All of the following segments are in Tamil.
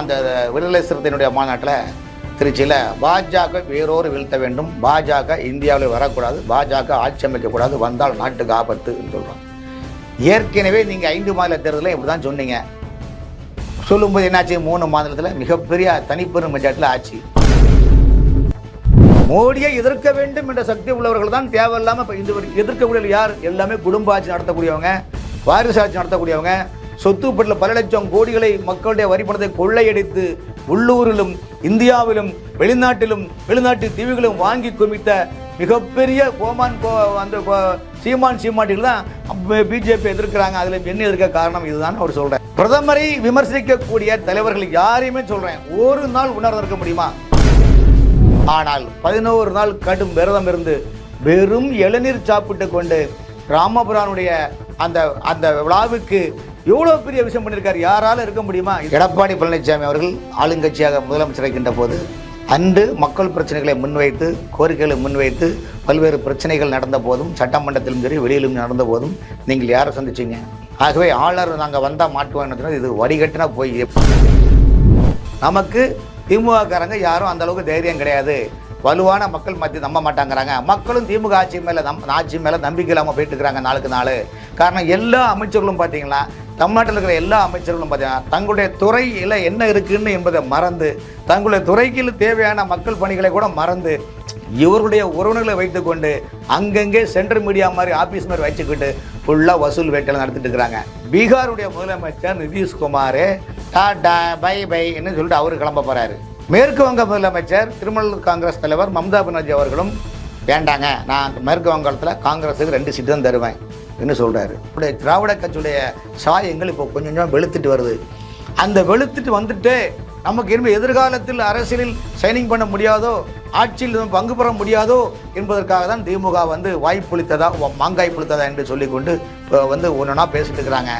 அந்த விடுதலை சிறுத்தையினுடைய மாநாட்டில் திருச்சியில் பாஜக வேறோரு வீழ்த்த வேண்டும். பாஜக இந்தியாவில் வரக்கூடாது. பாஜக ஆட்சி அமைக்கக்கூடாது. வந்தால் நாட்டுக்கு ஆபத்து சொல்கிறோம் ஏற்கனவே நீங்கள் ஐந்து மாநில தேர்தலில் இப்படி தான் சொன்னீங்க. சொல்லும்போது என்னாச்சு? மூணு மாநிலத்தில் மிகப்பெரிய தனிப்பெரும் மெஜாரிட்டியில் ஆட்சி. மோடியை எதிர்க்க வேண்டும் என்ற சக்தி உள்ளவர்கள் தான் தேவையில்லாமல் இப்போ இந்த எதிர்க்கக்கூடிய யார்? எல்லாமே குடும்ப ஆட்சி நடத்தக்கூடியவங்க வாரிசு ஆட்சி நடத்தக்கூடியவங்க சொத்து பல லட்சம் கோடிகளை மக்களுடைய வரி பணத்தை கொள்ளையடித்து உள்ளூரிலும் இந்தியாவிலும் வெளிநாட்டிலும் வெளிநாட்டு தீவுகளும் வாங்கி குமித்த மிகப்பெரிய கோமான் கோ அந்த சீமான் சீமாட்டில் தான் பிஜேபி எதிர்க்கிறாங்க. அதில் என்ன எதிர்க்க காரணம் இதுதான் அவர் சொல்கிறேன் பிரதமரை விமர்சிக்கக்கூடிய தலைவர்கள் யாரையுமே சொல்கிறேன் ஒரு நாள் உணர்ந்திருக்க முடியுமா? ஆனால் பதினோரு நாள் கடும் விரதம் இருந்து வெறும் இளநீர் சாப்பிட்டு கொண்டு ராமபுரானுடைய அந்த அந்த விழாவுக்கு எவ்வளோ பெரிய விஷயம் பண்ணியிருக்காரு? யாரால இருக்க முடியுமா? எடப்பாடி பழனிசாமி அவர்கள் ஆளுங்கட்சியாக முதலமைச்சர் இருக்கின்ற போது அன்று மக்கள் பிரச்சனைகளை முன்வைத்து கோரிக்கைகளை முன்வைத்து பல்வேறு பிரச்சனைகள் நடந்த போதும் சட்டமன்றத்திலும் சரி வெளியிலும் நடந்த போதும் நீங்கள் யாரை சந்திச்சீங்க? ஆகவே ஆளுநர் நாங்கள் வந்தால் மாட்டுவோம் இது வடிகட்டினா போய் நமக்கு திமுககாரங்க யாரும் அந்த அளவுக்கு தைரியம் கிடையாது. வலுவான மக்கள் மத்திய நம்ப மாட்டாங்கிறாங்க. மக்களும் திமுக ஆட்சி மேலே நம் ஆட்சி மேலே நம்பிக்கை இல்லாமல் போயிட்டு இருக்கிறாங்க நாளுக்கு நாள். காரணம் எல்லா அமைச்சர்களும் பார்த்தீங்களா தமிழ்நாட்டில் இருக்கிற எல்லா அமைச்சர்களும் பார்த்தீங்கன்னா தங்களுடைய துறையில் என்ன இருக்குன்னு என்பதை மறந்து தங்களுடைய துறைக்கு தேவையான மக்கள் பணிகளை கூட மறந்து இவர்களுடைய உறவினர்களை வைத்துக்கொண்டு அங்கங்கே சென்ட்ரல் மீடியா மாதிரி ஆஃபீஸ் மாதிரி வச்சுக்கிட்டு ஃபுல்லாக வசூல் வேட்டையில் நடத்திட்டு இருக்கிறாங்க. பீகாருடைய முதலமைச்சர் நிதிஷ்குமார் டாடா பை பைன்னு சொல்லிட்டு அவர் கிளம்ப போகிறாரு மேற்கு வங்க முதலமைச்சர் திரிணாமுல் காங்கிரஸ் தலைவர் மம்தா பானர்ஜி அவர்களும் வேண்டாங்க நான் மேற்கு வங்காளத்தில் காங்கிரஸுக்கு ரெண்டு சீட்டு தான் தருவேன். என்று சொல்றாரு? அவருடைய திராவிட கட்சியுடைய சாயங்கள் இப்போ கொஞ்சம் கொஞ்சம் வெளுத்துட்டு வருது. அந்த வெளுத்துட்டு வந்துட்டு நமக்கு இனிமேல் எதிர்காலத்தில் அரசியலில் சைனிங் பண்ண முடியாதோ ஆட்சியில் பங்கு பெற முடியாதோ என்பதற்காக தான் திமுக வந்து வாய்ப்புளித்ததா மாங்காய் புளித்ததா என்று சொல்லிக்கொண்டு இப்போ வந்து ஒன்றா பேசிட்டு இருக்கிறாங்க.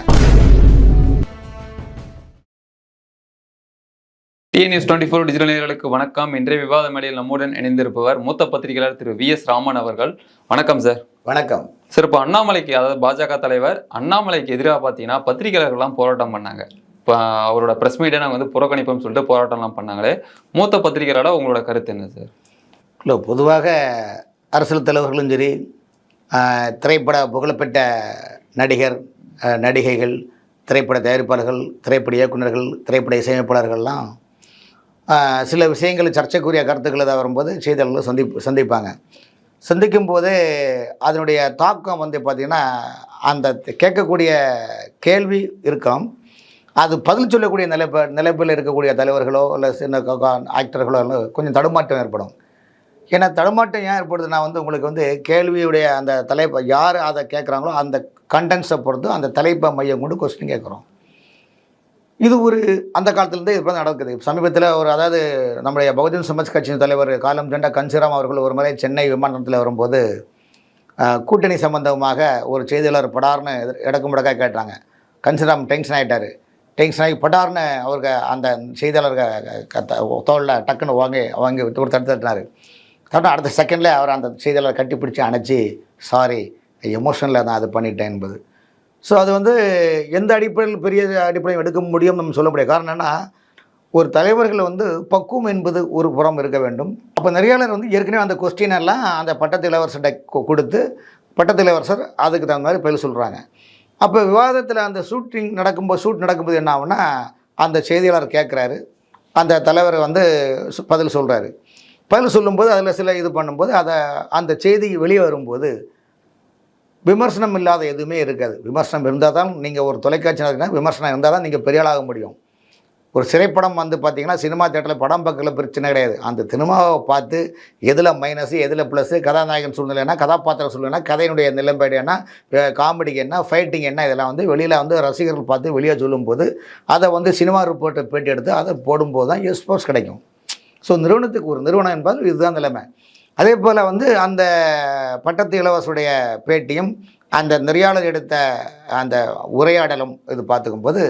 டிஎன்எஸ் டுவெண்ட்டி ஃபோர் டிஜிட்டல் நேயர்களுக்கு வணக்கம். இன்றைய விவாத மேடையில் நம்முடன் இணைந்திருப்பவர் மூத்த பத்திரிகையாளர் திரு வி எஸ் ராமன் அவர்கள். வணக்கம் சார். வணக்கம். சார் இப்போ அண்ணாமலைக்கு அதாவது பாஜக தலைவர் அண்ணாமலைக்கு எதிராக பார்த்தீங்கன்னா பத்திரிகையாளர்கள்லாம் போராட்டம் பண்ணாங்க. இப்போ அவரோட ப்ரெஸ் மீட்டை நாங்கள் வந்து புறக்கணிப்போம்னு சொல்லிட்டு போராட்டம்லாம் பண்ணாங்களே. மூத்த பத்திரிகையாளரோட உங்களோட கருத்து என்ன சார் இல்லை பொதுவாக அரசியல் தலைவர்களும் சரி திரைப்பட புகழப்பெற்ற நடிகர் நடிகைகள் திரைப்பட தயாரிப்பாளர்கள் திரைப்பட இயக்குனர்கள் திரைப்பட இசையமைப்பாளர்கள்லாம் சில விஷயங்கள் சர்ச்சைக்குரிய கருத்துக்கள் ஏதாவது வரும்போது செய்தியாளர்கள் சந்தி சந்திப்பாங்க. சிந்திக்கும் போது அதனுடைய தாக்கம் வந்து பார்த்திங்கன்னா அந்த கேட்கக்கூடிய கேள்வி இருக்கும். அது பதில் சொல்லக்கூடிய நிலைப்ப நிலைப்பில் இருக்கக்கூடிய தலைவர்களோ இல்லை சின்ன ஆக்டர்களோ எல்லாம் கொஞ்சம் தடுமாற்றம் ஏற்படும். ஏன்னா தடுமாட்டம் ஏன் ஏற்படுதுன்னா வந்து உங்களுக்கு வந்து கேள்வியுடைய அந்த தலைப்பை யார் அதை கேட்குறாங்களோ அந்த கண்டென்ட்ஸை பொறுத்து அந்த தலைப்பை மையம் கொண்டு கொஸ்டின் கேட்குறோம். இது ஒரு அந்த காலத்துலேருந்து இப்போ நடக்குது. சமீபத்தில் ஒரு அதாவது நம்முடைய பகுஜன் சமாஜ் கட்சியின் தலைவர் காலம் ஜெண்டா கன்சிராம் அவர்கள் ஒரு முறை சென்னை விமானத்தில் வரும்போது கூட்டணி சம்பந்தமாக ஒரு செய்தியாளர் படார்னு எதிர்- இடக்கு முடக்காக கேட்டாங்க. கன்சிராம் டென்ஷன் ஆகிட்டார் டென்ஷன் ஆகி படார்னு அவருக்கு அந்த செய்தியாளர்கள் தோளில் டக்குன்னு வாங்கி வாங்கி விட்டு ஒரு தடுத்து தட்டினார். அடுத்த செகண்டில் அவர் அந்த செய்தியாளர் கட்டி பிடிச்சி அணைச்சி சாரி எமோஷனில் நான் அது பண்ணிட்டேன் என்பது. ஸோ அது வந்து எந்த அடிப்படையில் பெரிய அடிப்படையில் எடுக்க முடியும் நம்ம சொல்ல முடியாது. காரணம் என்னென்னா ஒரு தலைவர்கள் வந்து பக்குவம் என்பது ஒரு புறம் இருக்க வேண்டும். அப்போ நிறையாளர் வந்து ஏற்கனவே அந்த கொஸ்டின் எல்லாம் அந்த பட்டத்து இளவரசர்கிட்ட கொடுத்து பட்டத்து இளவரசர் அதுக்கு தகுந்த மாதிரி பதில் சொல்கிறாங்க அப்போ விவாதத்தில் அந்த ஷூட்டிங் நடக்கும்போது ஷூட் நடக்கும்போது என்ன ஆகுனா அந்த செய்தியாளர் கேட்குறாரு அந்த தலைவர் வந்து பதில் சொல்கிறாரு பதில் சொல்லும்போது அதில் சில இது பண்ணும்போது அதை அந்த செய்தி வெளியே வரும்போது விமர்சனம் இல்லாத எதுவுமே இருக்காது. விமர்சனம் இருந்தால் தான் நீங்கள் ஒரு தொலைக்காட்சி விமர்சனம் இருந்தால் தான் நீங்கள் பெரியாளாக முடியும். ஒரு திரைப்படம் வந்து பார்த்தீங்கன்னா சினிமா தேட்டரில் படம் பார்க்கல பிரச்சனை கிடையாது. அந்த சினிமாவை பார்த்து எதில் மைனஸு எதில் ப்ளஸ்ஸு கதாநாயகன் சூழ்நிலைனா கதாபாத்திரம் சூழ்நிலை கதையினுடைய நிலைப்பாடு என்ன காமெடிக்கு என்ன ஃபைட்டிங் என்ன இதெல்லாம் வந்து வெளியில் வந்து ரசிகர்கள் பார்த்து வெளியே சொல்லும்போது அதை வந்து சினிமா ரிப்போர்ட்டை பேட்டி எடுத்து அதை போடும்போது தான் எஸ்போர்ட்ஸ் கிடைக்கும். ஸோ நிறுவனத்துக்கு ஒரு நிறுவனம் என்பது இதுதான் நிலைமை. அதே போல் வந்து அந்த பட்டத்து இளவரசுடைய பேட்டியும் அந்த நெறியாளர் எடுத்த அந்த உரையாடலும் இது பார்த்துக்கும்போது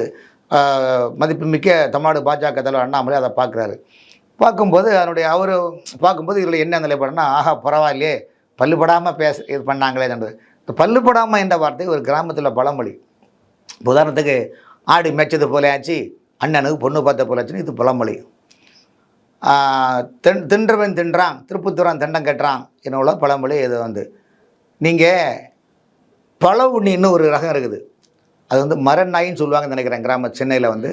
ஆஹ், மதிப்புமிக்க தமிழ்நாடு பாஜக தலைவர் அண்ணாமலை அதை பார்க்குறாரு. பார்க்கும்போது அதனுடைய அவர் பார்க்கும்போது இதில் என்ன நிலைப்பாடுனா ஆஹா பரவாயில்லையே பல்லுபடாமல் பேச இது பண்ணாங்களே என்றது இந்த பல்லுபடாமல் என்ற வார்த்தை ஒரு கிராமத்தில் பழமொழி. உதாரணத்துக்கு ஆடு மேய்ச்சது போல ஆச்சு அண்ணனுக்கு பொண்ணு பார்த்த போலாச்சுன்னு இது பழமொழி. தின் தின்றவன் தின்றான் திருப்பத்தூரான் திண்டம் கட்டுறான் என்னுள்ள பழமொழி இது வந்து. நீங்கள் பழவுண்ணின்னு ஒரு ரகம் இருக்குது. அது வந்து மரநாயின்னு சொல்லுவாங்கன்னு நினைக்கிறேன் கிராம சென்னையில் வந்து.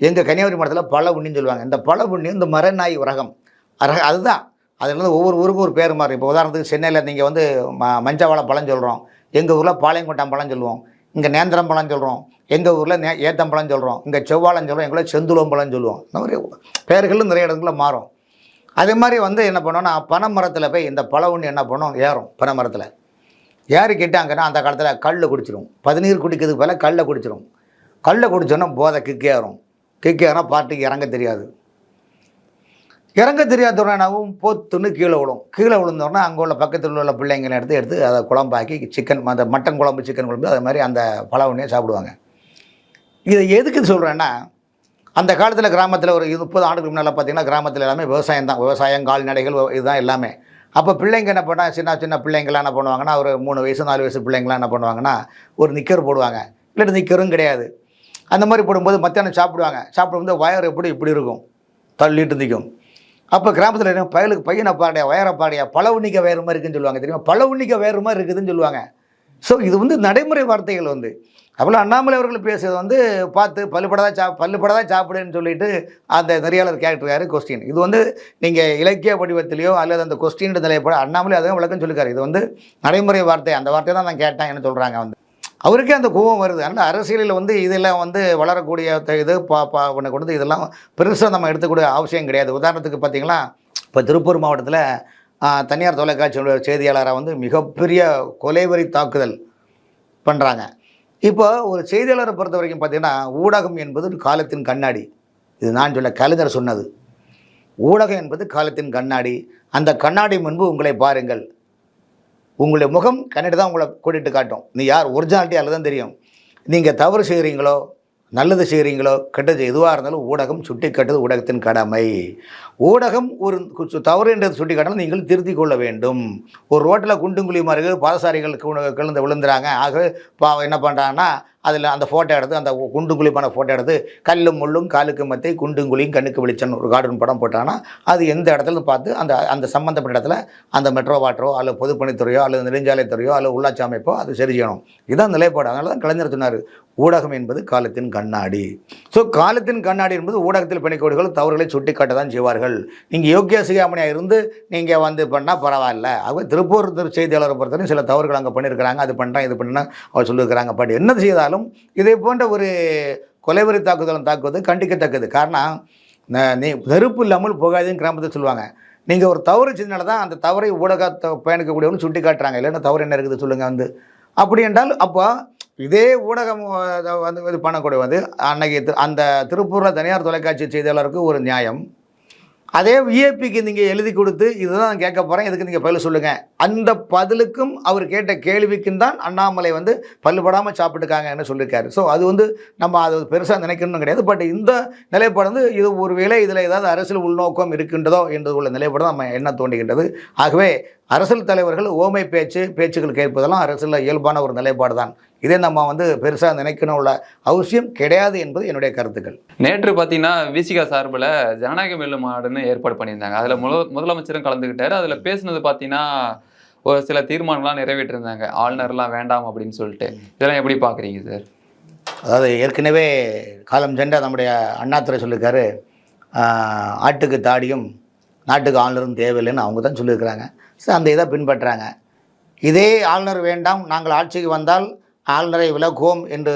எங்கள் கன்னியாகுமரி மாவட்டத்தில் பழ உண்ணின்னு சொல்லுவாங்க. இந்த பழ உண்ணி இந்த மரநாய் ரகம். ரக அதுதான். அதில் வந்து ஒவ்வொரு ஊருக்கும் ஒரு பேர் மாறும். இப்போ உதாரணத்துக்கு சென்னையில் நீங்கள் வந்து ம மஞ்சவாழை பழம் சொல்கிறோம் எங்கள் ஊரில் பாளையங்கோட்டம் பழம் சொல்லுவோம். இங்கே நேந்திரம் பழம் சொல்கிறோம் எங்கள் ஊரில் நே ஏத்தம்பழம் சொல்கிறோம் இங்கே செவ்வாழம் சொல்கிறோம் எங்களை செந்துளம்பழம் சொல்லுவோம். இந்த மாதிரி பேர்களும் நிறைய இடங்களில் மாறும். அதே மாதிரி வந்து என்ன பண்ணோன்னா பனை மரத்தில் போய் இந்த பழம் ஒன்று என்ன பண்ணோம்? ஏறும் பனை மரத்தில் ஏறி கிட்டாங்கன்னா அந்த காலத்தில் கல்லை குடிச்சிடும் பதினீர் குடிக்கிறதுக்கு போல கல்லை குடிச்சிடும் கல்லை குடிச்சோன்னா போதை கிக்கே ஏறும். கிக்கு ஏறினா பார்ட்டிக்கு இறங்க தெரியாது. இறங்க தெரியாதவனாவும் பொத்துன்னு கீழே விழும். கீழே விழுந்தோடனே அங்கே உள்ள பக்கத்தில் உள்ள பிள்ளைங்களை எடுத்து எடுத்து அதை குழம்பாக்கி சிக்கன் அந்த மட்டன் குழம்பு சிக்கன் குழம்பு அது மாதிரி அந்த பழ சாப்பிடுவாங்க. இதை எதுக்கு சொல்கிறேன்னா அந்த காலத்தில் கிராமத்தில் ஒரு முப்பது ஆண்டுக்கு முன்னால் பார்த்தீங்கன்னா கிராமத்தில் எல்லாமே விவசாயம் தான். விவசாயம் கால்நடைகள் இதுதான் எல்லாமே. அப்போ பிள்ளைங்க என்ன பண்ணால் சின்ன சின்ன பிள்ளைங்களாம் என்ன பண்ணுவாங்கன்னா ஒரு மூணு வயசு நாலு வயசு பிள்ளைங்களாம் என்ன பண்ணுவாங்கன்னா ஒரு நிக்கர் போடுவாங்க. இல்லாட்டி நிக்கரும் கிடையாது. அந்த மாதிரி போடும்போது மத்தியானம் சாப்பிடுவாங்க. சாப்பிடும்போது வயர் எப்படி இப்படி இருக்கும். தள்ளிட்டு நிற்கும் அப்போ கிராமத்தில் என்ன பயலுக்கு பையனை பாடையா வயரை பாடையா பழவுண்ணிக்க உண்ணிக்க வேறு மாதிரி இருக்குன்னு சொல்லுவாங்க தெரியுமா? பழவுண்ணிக்க வேறு மாதிரி இருக்குதுன்னு சொல்லுவாங்க. ஸோ இது வந்து நடைமுறை வார்த்தைகள் வந்து. அவ்வளோ அண்ணாமலை அவர்கள் பேசுறது வந்து பார்த்து பல்லுப்படதா சா பல்லுப்படதா சாப்பிடுன்னு சொல்லிட்டு அந்த நெறியாளர் கேரக்டர் கொஸ்டின் இது வந்து நீங்கள் இலக்கிய வடிவத்திலையோ அல்லது அந்த கொஸ்டின் நிலையப்பட அண்ணாமலை அதுவும் விளக்கம் சொல்லியிருக்காரு இது வந்து நடைமுறை வார்த்தை. அந்த வார்த்தை தான் நான் கேட்டேன் என்ன சொல்கிறாங்க வந்து. அவருக்கே அந்த கோபம் வருது. அதனால் அரசியலில் வந்து இதெல்லாம் வந்து வளரக்கூடிய இது பா பா உன்னை கொண்டு இதெல்லாம் பெருசாக நம்ம எடுத்துக்கூடிய அவசியம் கிடையாது. உதாரணத்துக்கு பார்த்தீங்கன்னா இப்போ திருப்பூர் மாவட்டத்தில் தனியார் தொலைக்காட்சியோட செய்தியாளராக வந்து மிகப்பெரிய கொலைவரி தாக்குதல் பண்ணுறாங்க இப்போ ஒரு செய்தியாளரை பொறுத்த வரைக்கும் பார்த்தீங்கன்னா ஊடகம் என்பது காலத்தின் கண்ணாடி. இது நான் சொல்ல கலைஞர் சொன்னது. ஊடகம் என்பது காலத்தின் கண்ணாடி. அந்த கண்ணாடி முன்பு உங்களை பாருங்கள். உங்களுடைய முகம் கண்ணாடி தான் உங்களை கூட்டிகிட்டு காட்டும். நீ யார்? ஒரிஜினாலிட்டி அதில் தான் தெரியும். நீங்கள் தவறு செய்கிறீங்களோ நல்லது செய்கிறீங்களோ கெட்டது எதுவாக இருந்தாலும் ஊடகம் சுட்டி காட்டுவது ஊடகத்தின் கடமை. ஊடகம் ஒரு தவறு என்றது சுட்டி காட்டினால் நீங்கள் திருத்திக் கொள்ள வேண்டும். ஒரு ரோட்டில் குண்டும் குழியுமா இருக்குது? பாதசாரிகள் கு- விழுந்துறாங்க. ஆகவே பா என்ன பண்ணுறாங்கன்னா அதில் அந்த ஃபோட்டோ எடுத்து அந்த குண்டும் குழிப்பான ஃபோட்டோ எடுத்து கல்லும் முள்ளும் காலுக்கு மத்தை குண்டும் குழியும் கண்ணுக்கு வெளிச்சம் ஒரு கார்டூன் படம் போட்டாங்கன்னா அது எந்த இடத்துல பார்த்து அந்த அந்த சம்மந்தப்பட்ட இடத்துல அந்த மெட்ரோ வாட்டரோ அல்லது பொதுப்பணித்துறையோ அல்லது நெடுஞ்சாலைத்துறையோ அல்லது உள்ளாட்சி அமைப்போ அது சரி செய்யணும். இதுதான் நிலைப்பாடு. அதனால தான் கலைஞர் சொன்னார் ஊடகம் என்பது காலத்தின் கண்ணாடி. ஸோ காலத்தின் கண்ணாடி என்பது ஊடகத்தில் பணிக்கோடுகள் தவறுகளை சுட்டிக்காட்ட தான் செய்வார்கள். நீங்கள் யோக்கிய சிகாமணியாக இருந்து நீங்கள் வந்து பண்ணால் பரவாயில்ல. அவங்க திருப்பூர் திரு செய்தியாளரை பொறுத்தவரைக்கும் சில தவறுகள் அங்கே பண்ணியிருக்கிறாங்க. அது பண்ணுறாங்க இது பண்ணால் அவர் சொல்லியிருக்கிறாங்க. பட் என்ன செய்தாலும் இதே போன்ற ஒரு கொலைவரி தாக்குதலும் தாக்குவது கண்டிக்கத்தக்கது. காரணம் நீ நெருப்பு இல்லாமல் போகாதுன்னு கிராமத்தில் சொல்லுவாங்க. நீங்கள் ஒரு தவறு செஞ்சனால தான் அந்த தவறை ஊடகத்தை பயணிக்கக்கூடியவங்க சுட்டி காட்டுறாங்க இல்லைன்னா தவறு என்ன இருக்குது சொல்லுங்கள் வந்து. அப்படி என்றால் அப்போ இதே ஊடகம் வந்து இது பண்ணக்கூடிய வந்து அன்னைக்கு அந்த திருப்பூரில் தனியார் தொலைக்காட்சி செய்தியாளருக்கு ஒரு நியாயம். அதே விஏபிக்கு நீங்கள் எழுதி கொடுத்து இதுதான் நான் கேட்க போகிறேன் இதுக்கு நீங்கள் பதில் சொல்லுங்கள் அந்த பதிலுக்கும் அவர் கேட்ட கேள்விக்கும் தான் அண்ணாமலை வந்து பல்லுபடாமல் சாப்பிட்டுக்காங்கன்னு சொல்லியிருக்காரு. ஸோ அது வந்து நம்ம அது பெருசாக நினைக்கணும் கிடையாது. பட் இந்த நிலைப்பாடு வந்து இது ஒரு வேளை இதில் ஏதாவது அரசியல் உள்நோக்கம் இருக்கின்றதோ என்று உள்ள நிலைப்பாடு தான் நம்ம என்ன தோன்றுகின்றது. ஆகவே அரசியல் தலைவர்கள் ஓமை பேச்சு பேச்சுக்கள் கேட்பதெல்லாம் அரசியலில் இயல்பான ஒரு நிலைப்பாடு தான். இதை நம்ம வந்து பெருசாக நினைக்கணும் உள்ள அவசியம் கிடையாது என்பது என்னுடைய கருத்துக்கள். நேற்று பார்த்தீங்கன்னா விசிகா சார்பில் ஜனநாயக மேலும் மாடுன்னு ஏற்பாடு பண்ணியிருந்தாங்க. அதில் முத முதலமைச்சரும் கலந்துக்கிட்டார். அதில் பேசுனது பார்த்தீங்கன்னா ஒரு சில தீர்மானம்லாம் நிறைவேற்றிருந்தாங்க. ஆளுநர்லாம் வேண்டாம் அப்படின்னு சொல்லிட்டு. இதெல்லாம் எப்படி பார்க்குறீங்க சார்? அதாவது ஏற்கனவே காலம் சென்ற நம்முடைய அண்ணாதுரை சொல்லியிருக்காரு. ஆட்டுக்கு தாடியும் நாட்டுக்கு ஆளுநரும் தேவையில்லைன்னு அவங்க தான் சொல்லியிருக்கிறாங்க. ஸோ அந்த இதை பின்பற்றுறாங்க இதே ஆளுநர் வேண்டாம் நாங்கள் ஆட்சிக்கு வந்தால் ஆளுநரை விலக்குவோம் என்று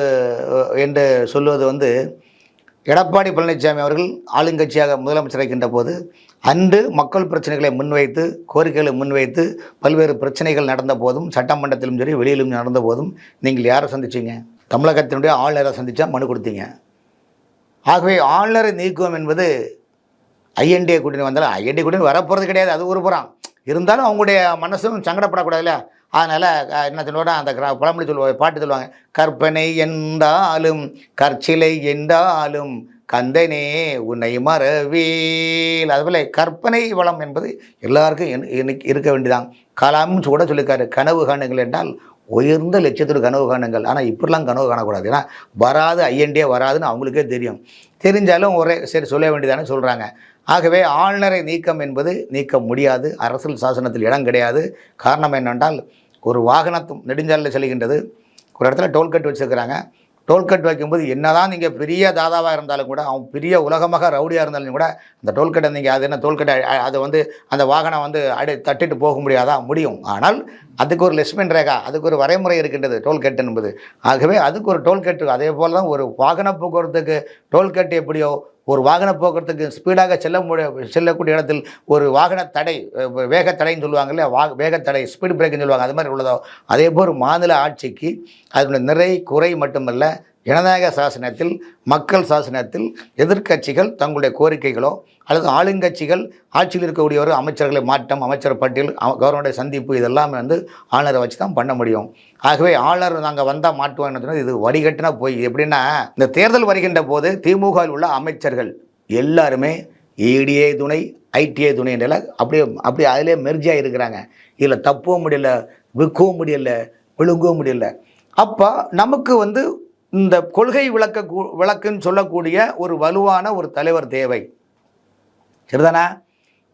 என்று சொல்லுவது வந்து எடப்பாடி பழனிசாமி அவர்கள் ஆளுங்கட்சியாக முதலமைச்சர் போது அன்று மக்கள் பிரச்சனைகளை முன்வைத்து கோரிக்கைகளை முன்வைத்து பல்வேறு பிரச்சனைகள் நடந்த போதும் சட்டமன்றத்திலும் சரி வெளியிலும் நடந்த போதும் நீங்கள் யாரை சந்திச்சிங்க? தமிழகத்தினுடைய ஆளுநரை சந்தித்தா மனு கொடுத்தீங்க. ஆகவே ஆளுநரை நீக்குவோம் என்பது ஐஎன்டிஏ கூட்டணி வந்தாலும் ஐஎன்டிஏ கூட்டணி வரப்போகிறது கிடையாது அது ஒரு புறம். இருந்தாலும் அவங்களுடைய மனசும் சங்கடப்படக்கூடாதுல்ல அதனால் என்ன அந்த கிரா- பழமொழி சொல்லுவாங்க பாட்டு சொல்லுவாங்க கற்பனை என்றாலும் கற்சிலை என்றாலும் கந்தனே உன்னை மறவேல். அதுபோல் கற்பனை வளம் என்பது எல்லாருக்கும் என்- இருக்க வேண்டியதான் கலாம்னு கூட சொல்லியிருக்காரு கனவு காணுங்கள் என்றால் உயர்ந்த லட்சத்தோட கனவு காணுங்கள். ஆனால் இப்படிலாம் கனவு காணக்கூடாது. ஏன்னா வராது ஐஎன்டியே வராதுன்னு அவங்களுக்கே தெரியும். தெரிஞ்சாலும் ஒரே சரி சொல்ல வேண்டியதானே சொல்கிறாங்க ஆகவே ஆளுநரை நீக்கம் என்பது நீக்க முடியாது. அரசியல் சாசனத்தில் இடம் கிடையாது. காரணம் என்னென்றால் ஒரு வாகனத்தும் நெடுஞ்சாலையில் செல்கின்றது. ஒரு இடத்துல டோல்கட் வச்சுருக்கிறாங்க. டோல்கட் வைக்கும்போது என்னதான் நீங்கள் பெரிய தாதாவாக இருந்தாலும் கூட அவன் பெரிய உலகமாக ரவுடியாக இருந்தாலும் கூட அந்த டோல்கட்டை நீங்கள் அது என்ன டோல்கட்டை அதை வந்து அந்த வாகனம் வந்து அடி தட்டிட்டு போக முடியாதா? முடியும். ஆனால் அதுக்கு ஒரு லெஸ்மென் ரேகா அதுக்கு ஒரு வரைமுறை இருக்கின்றது டோல்கட் என்பது. ஆகவே அதுக்கு ஒரு டோல்கட் அதே போல் தான் ஒரு வாகன போக்குவரத்துக்கு டோல்கட் எப்படியோ ஒரு வாகன போக்குவரத்துக்கு ஸ்பீடாக செல்ல முடிய செல்லக்கூடிய இடத்தில் ஒரு வாகன தடை வேகத்தடைன்னு வேக தடைன்னு சொல்லுவாங்க இல்லையா? வா வேக தடை ஸ்பீட் பிரேக்குன்னு சொல்லுவாங்க. அது மாதிரி உள்ளதோ அதே போல் மாநில ஆட்சிக்கு அதனுடைய நிறை குறை மட்டுமல்ல ஜனநாயக சாசனத்தில் மக்கள் சாசனத்தில் எதிர்க்கட்சிகள் தங்களுடைய கோரிக்கைகளோ அல்லது ஆளுங்கட்சிகள் ஆட்சியில் இருக்கக்கூடிய ஒரு அமைச்சர்களை மாற்றம் அமைச்சர் பட்டியல் கவர்னருடைய சந்திப்பு இதெல்லாமே வந்து ஆளுநரை வச்சு தான் பண்ண முடியும். ஆகவே ஆளுநர் நாங்கள் வந்தால் மாட்டுவோம்னு சொன்னது இது வடிகட்டினா போய் எப்படின்னா இந்த தேர்தல் வருகின்ற போது திமுகவில் உள்ள அமைச்சர்கள் எல்லாருமே ஏடிஏ துணை ஐடிஐ துணை அப்படியே அப்படியே அதிலே மெர்ஜியாக இருக்கிறாங்க. இதில் தப்பவும் முடியல விற்கவும் முடியல விழுங்கவும் முடியல. அப்போ நமக்கு வந்து இந்த கொள்கை விளக்க கூ- விளக்குன்னு சொல்லக்கூடிய ஒரு வலுவான ஒரு தலைவர் தேவை. சரிதானா?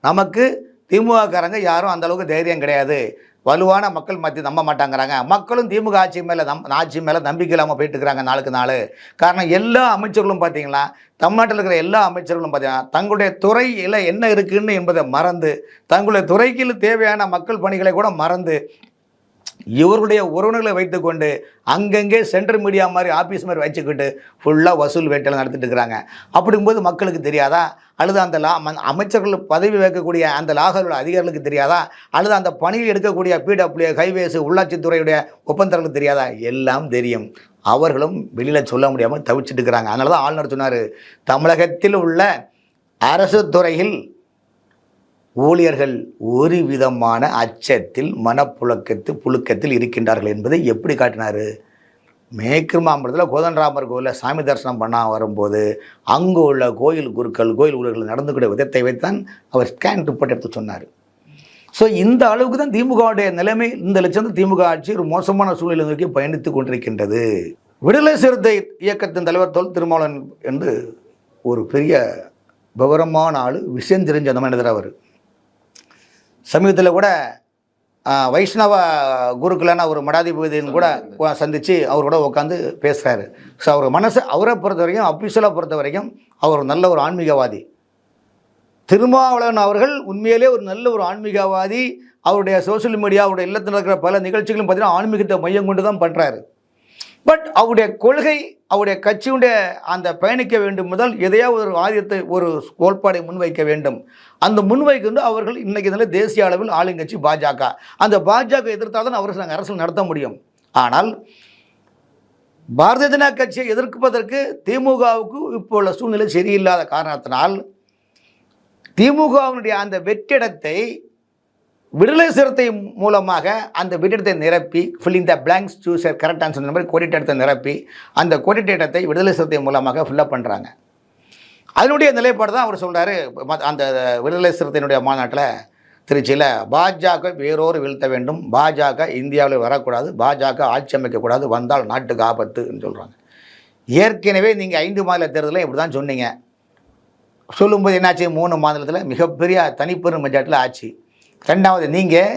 நமக்கு திமுககாரங்க யாரும் அந்த அளவுக்கு தைரியம் கிடையாது. வலுவான மக்கள் மத்தி நம்ப மாட்டாங்கிறாங்க. மக்களும் திமுக ஆட்சி மேலே நம் ஆட்சி மேலே நம்பிக்கை இல்லாமல் போயிட்டு இருக்கிறாங்க நாளுக்கு நாள். காரணம் எல்லா அமைச்சர்களும் பார்த்தீங்கன்னா தமிழ்நாட்டில் இருக்கிற எல்லா அமைச்சர்களும் பார்த்தீங்கன்னா தங்களுடைய துறையில் என்ன இருக்குன்னு என்பதை மறந்து தங்களுடைய துறைக்கு தேவையான மக்கள் பணிகளை கூட மறந்து இவர்களுடைய உறவினர்களை வைத்துக்கொண்டு அங்கங்கே சென்ட்ரல் மீடியா மாதிரி ஆஃபீஸ் மாதிரி வச்சுக்கிட்டு ஃபுல்லாக வசூல் வேட்டையில் நடத்திட்டு இருக்கிறாங்க. அப்படிங்கும்போது மக்களுக்கு தெரியாதா? அல்லது அந்த லா அமைச்சர்கள் பதவி வைக்கக்கூடிய அந்த லாகரோட அதிகாரிகளுக்கு தெரியாதா? அல்லது அந்த பணியில் எடுக்கக்கூடிய பிடபிள்யூ ஹைவேஸ் உள்ளாட்சித்துறையுடைய ஒப்பந்தங்களுக்கு தெரியாதா? எல்லாம் தெரியும். அவர்களும் வெளியில் சொல்ல முடியாமல் தவிச்சிட்டு இருக்கிறாங்க. அதனால தான் ஆளுநர் சொன்னார் தமிழகத்தில் உள்ள அரசு துறையில் ஊழியர்கள் ஒரு விதமான அச்சத்தில் மனப்புழக்கத்து புழுக்கத்தில் இருக்கின்றார்கள் என்பதை எப்படி காட்டினார்? மேற்கு மாம்பலத்தில் கோதண்டராமர் கோயிலில் சாமி தரிசனம் பண்ண வரும்போது அங்கு உள்ள கோயில் குருக்கள் கோயில் ஊழியர்கள் நடந்துக்கூடிய விதத்தை வைத்தான் அவர் ஸ்கேன் ரிப்போர்ட் எடுத்து சொன்னார். ஸோ இந்த அளவுக்கு தான் திமுகவுடைய நிலைமை இந்த லட்சம் திமுக ஆட்சி ஒரு மோசமான சூழ்நிலை நோக்கி பயணித்து கொண்டிருக்கின்றது. விடுதலை சிறுத்தை இயக்கத்தின் தலைவர் தொல் திருமாவளவன் என்று ஒரு பெரிய விவரமான ஆள் விஷயம் தெரிஞ்ச அந்த மனிதர் அவர். சமீபத்தில் கூட வைஷ்ணவ குருக்களான ஒரு மடாதிபதியின் கூட சந்தித்து அவர் கூட உட்காந்து பேசுகிறாரு ஸோ அவர் மனசு அவரை பொறுத்த வரைக்கும் அஃபீஷியலாக பொறுத்த வரைக்கும் அவர் நல்ல ஒரு ஆன்மீகவாதி. திருமாவளவன் அவர்கள் உண்மையிலே ஒரு நல்ல ஒரு ஆன்மீகவாதி. அவருடைய சோஷியல் மீடியா அவருடைய இல்லத்தில் இருக்கிற பல நிகழ்ச்சிகளும் பார்த்தீங்கன்னா ஆன்மீகத்தை மையம் கொண்டு தான் பண்ணுறாரு பட் அவருடைய கொள்கை அவருடைய கட்சியுடைய அந்த பயணிக்க வேண்டும் முதல் எதையாவது ஒரு ஆதியத்தை ஒரு கோட்பாடை முன்வைக்க வேண்டும். அந்த முன்வைக்கின்ற அவர்கள் இன்றைக்கு இதில் தேசிய அளவில் ஆளுங்கட்சி பாஜக. அந்த பாஜக எதிர்த்தால் தான் அவர்கள் நாங்கள் அரசியல் நடத்த முடியும். ஆனால் பாரதிய ஜனதா கட்சியை எதிர்ப்பதற்கு திமுகவுக்கு இப்போ உள்ள சூழ்நிலை சரியில்லாத காரணத்தினால் திமுகவினுடைய அந்த வெற்றிடத்தை விடுதலை சிறுத்தை மூலமாக அந்த விட்டிடத்தை நிரப்பி ஃபில்லிங் த பிளாங்க்ஸ் சூசர் கரெக்டாக சொன்ன மாதிரி கோடிட்டத்தை நிரப்பி அந்த கோடிட்டத்தை விடுதலை சிறுத்தை மூலமாக ஃபில்லப் பண்ணுறாங்க அதனுடைய நிலைப்பாடு தான் அவர் சொல்கிறாரு அந்த விடுதலை சிறுத்தையினுடைய மாநாட்டில் திருச்சியில் பாஜக வேறோரு வீழ்த்த வேண்டும். பாஜக இந்தியாவில் வரக்கூடாது. பாஜக ஆட்சி அமைக்கக்கூடாது. வந்தால் நாட்டுக்கு ஆபத்துன்னு சொல்கிறாங்க ஏற்கனவே நீங்கள் ஐந்து மாநில தேர்தலில் இப்படி தான் சொன்னீங்க. சொல்லும்போது என்னாச்சு? மூணு மாநிலத்தில் மிகப்பெரிய தனிப்பெரும் மெஜாரிட்டியில் ஆட்சி. ரெண்டாவது நீங்கள்